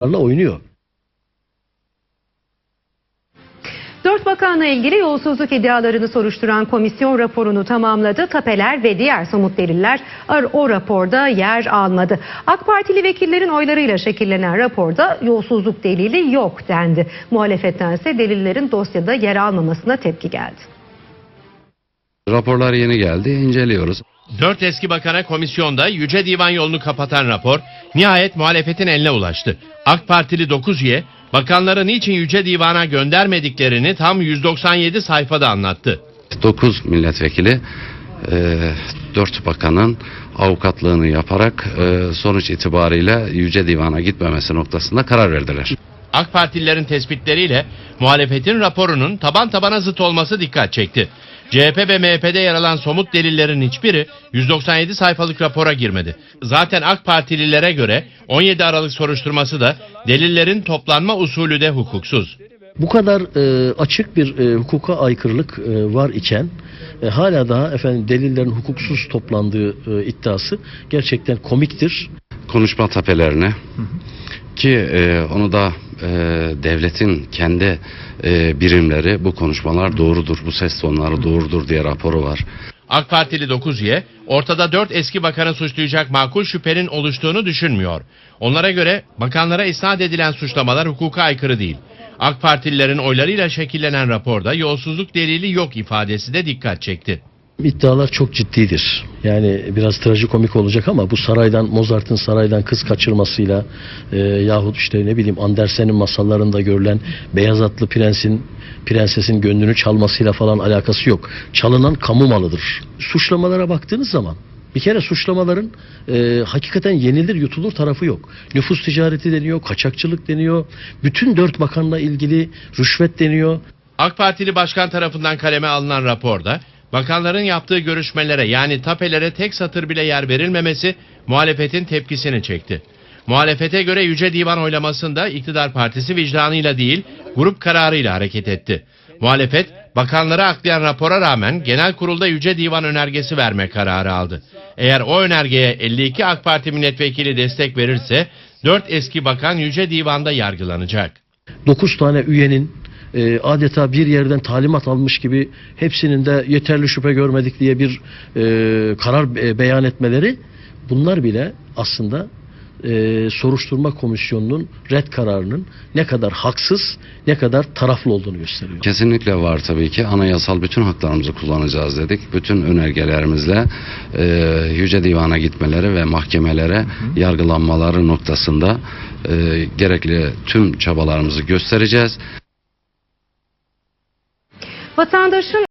oynuyor. Dört bakanla ilgili yolsuzluk iddialarını soruşturan komisyon raporunu tamamladı. Tapeler ve diğer somut deliller o raporda yer almadı. AK Partili vekillerin oylarıyla şekillenen raporda yolsuzluk delili yok dendi. Muhalefettense delillerin dosyada yer almamasına tepki geldi. Raporlar yeni geldi, inceliyoruz. Dört eski bakana komisyonda Yüce Divan yolunu kapatan rapor nihayet muhalefetin eline ulaştı. AK Partili 9 üye bakanları niçin Yüce Divan'a göndermediklerini tam 197 sayfada anlattı. 9 milletvekili, 4 bakanın avukatlığını yaparak e, sonuç itibariyle Yüce Divan'a gitmemesi noktasında karar verdiler. AK Partililerin tespitleriyle muhalefetin raporunun taban tabana zıt olması dikkat çekti. CHP ve MHP'de yer alan somut delillerin hiçbiri 197 sayfalık rapora girmedi. Zaten AK Partililere göre 17 Aralık soruşturması da delillerin toplanma usulü de hukuksuz. Bu kadar e, açık bir e, hukuka aykırılık e, var iken e, hala daha efendim delillerin hukuksuz toplandığı e, iddiası gerçekten komiktir. Konuşma tapelerine ki e, onu da e, devletin kendi e, birimleri bu konuşmalar doğrudur, bu ses tonları doğrudur diye raporu var. AK Partili 9 üye ortada 4 eski bakanı suçlayacak makul şüphenin oluştuğunu düşünmüyor. Onlara göre bakanlara isnat edilen suçlamalar hukuka aykırı değil. AK Partililerin oylarıyla şekillenen raporda yolsuzluk delili yok ifadesi de dikkat çekti. İddialar çok ciddidir. Yani biraz trajikomik olacak ama bu saraydan Mozart'ın saraydan kız kaçırmasıyla e, yahut işte ne bileyim Andersen'in masallarında görülen beyaz atlı prensin prensesin gönlünü çalmasıyla falan alakası yok. Çalınan kamu malıdır. Suçlamalara baktığınız zaman bir kere suçlamaların e, hakikaten yenilir yutulur tarafı yok. Nüfus ticareti deniyor, kaçakçılık deniyor. Bütün dört bakanla ilgili rüşvet deniyor. AK Partili başkan tarafından kaleme alınan raporda bakanların yaptığı görüşmelere yani tapelere tek satır bile yer verilmemesi muhalefetin tepkisini çekti. Muhalefete göre Yüce Divan oylamasında iktidar partisi vicdanıyla değil grup kararıyla hareket etti. Muhalefet bakanları aklayan rapora rağmen genel kurulda Yüce Divan önergesi verme kararı aldı. Eğer o önergeye 52 AK Parti milletvekili destek verirse 4 eski bakan Yüce Divan'da yargılanacak. 9 tane üyenin e, adeta bir yerden talimat almış gibi hepsinin de yeterli şüphe görmedik diye bir e, karar be- beyan etmeleri bunlar bile aslında e, soruşturma komisyonunun red kararının ne kadar haksız ne kadar taraflı olduğunu gösteriyor. Kesinlikle var tabii ki. Anayasal bütün haklarımızı kullanacağız dedik. Bütün önergelerimizle e, Yüce Divan'a gitmeleri ve mahkemelere yargılanmaları noktasında e, gerekli tüm çabalarımızı göstereceğiz. 我藏的是